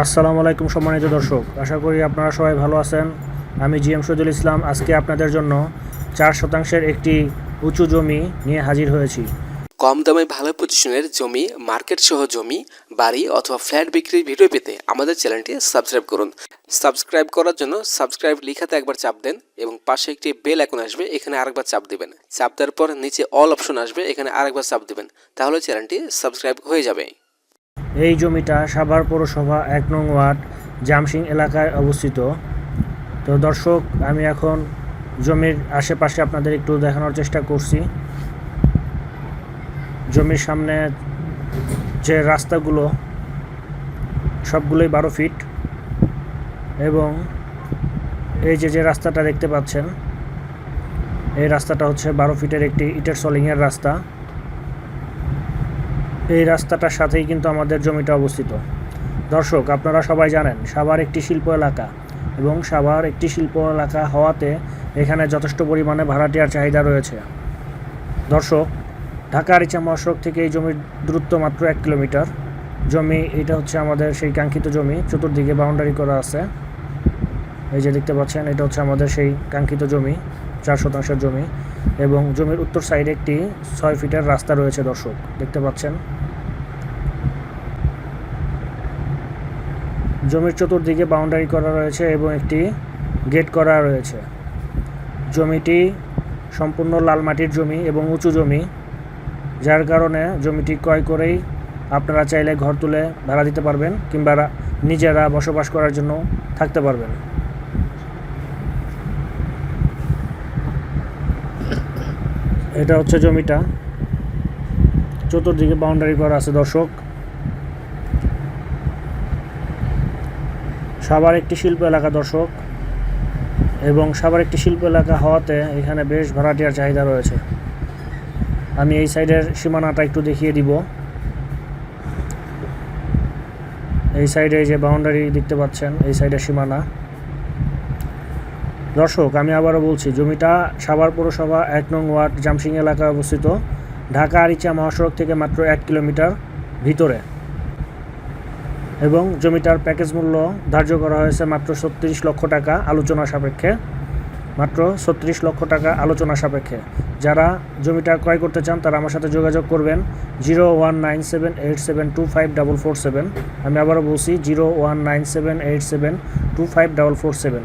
আসসালামু আলাইকুম সম্মানিত দর্শক, আশা করি আপনারা সবাই ভালো আছেন। আমি জি এম শহীদুল ইসলাম, আজকে আপনাদের জন্য চার শতাংশের একটি উঁচু জমি নিয়ে হাজির হয়েছি। কম দামে ভালো পজিশনের জমি মার্কেট সহ জমি, বাড়ি অথবা ফ্ল্যাট বিক্রির ভিডিও পেতে আমাদের চ্যানেলটি সাবস্ক্রাইব করুন। সাবস্ক্রাইব করার জন্য সাবস্ক্রাইব লিখাতে একবার চাপ দেন এবং পাশে একটি বেল এখন আসবে, এখানে আরেকবার চাপ দেবেন। চাপ দেওয়ার পর নিচে অল অপশন আসবে, এখানে আরেকবার চাপ দেবেন। তাহলে চ্যানেলটি সাবস্ক্রাইব হয়ে যাবে। এই জমিটা সাভার পৌরসভা এক নং ওয়ার্ড জামসিং এলাকায় অবস্থিত। তো দর্শক, আমি এখন জমির আশেপাশে আপনাদের একটু দেখানোর চেষ্টা করছি। জমির সামনে যে রাস্তাগুলো, সবগুলোই বারো ফিট এবং এই যে যে রাস্তাটা দেখতে পাচ্ছেন, এই রাস্তাটা হচ্ছে বারো ফিটের একটি ইটের সলিংয়ের রাস্তা। এই রাস্তাটার সাথেই কিন্তু আমাদের জমিটা অবস্থিত। দর্শক, আপনারা সবাই জানেন, সাভার একটি শিল্প এলাকা এবং সাভার একটি শিল্প এলাকা হওয়াতে এখানে যথেষ্ট পরিমাণে ভাড়াটিয়ার চাহিদা রয়েছে। দর্শক, ঢাকা আরিচা মহাসড়ক থেকে এই জমির দূরত্ব মাত্র এক কিলোমিটার। জমি, এটা হচ্ছে আমাদের সেই কাঙ্ক্ষিত জমি, চতুর্দিকে বাউন্ডারি করা আছে। এই যে দেখতে পাচ্ছেন, এটা হচ্ছে আমাদের সেই কাঙ্ক্ষিত জমি, চার শতাংশের জমি এবং জমির উত্তর সাইডে একটি ছয় ফিটের রাস্তা রয়েছে দর্শক, দেখতে পাচ্ছেন। জমির চতুর্দিকে বাউন্ডারি করা রয়েছে এবং একটি গেট করা রয়েছে। জমিটি সম্পূর্ণ লাল মাটির জমি এবং উঁচু জমি, যার কারণে জমিটি ক্রয় করেই আপনারা চাইলে ঘর তুলে ভাড়া দিতে পারবেন কিংবা নিজেরা বসবাস করার জন্য থাকতে পারবেন। এটা হচ্ছে জমিটা। চতুর্দিকে বাউন্ডারি করা আছে দর্শক। সাভার একটি শিল্প এলাকা দর্শক। এবং সাভার একটি শিল্প এলাকা হওয়াতে এখানে বেশ ভাড়াটিয়ার চাহিদা রয়েছে। আমি এই সাইডের সীমানাটা একটু দেখিয়ে দিব। এই সাইডে যে বাউন্ডারি দেখতে পাচ্ছেন, এই সাইডের সীমানা। দর্শক, আমি আবারও বলছি, জমিটা সাভার পৌরসভা এক নং ওয়ার্ড জামসিং এলাকায় অবস্থিত। ঢাকা আরিচা মহাসড়ক থেকে মাত্র এক কিলোমিটার ভিতরে। এবং জমিটার প্যাকেজ মূল্য ধার্য করা হয়েছে মাত্র ছত্রিশ লক্ষ টাকা আলোচনা সাপেক্ষে। মাত্র ছত্রিশ লক্ষ টাকা আলোচনা সাপেক্ষে। যারা জমিটা ক্রয় করতে চান, তারা আমার সাথে যোগাযোগ করবেন zero one nine seven eight seven two five double four seven. আমি আবারও বলছি, zero one nine seven eight seven two five double four seven.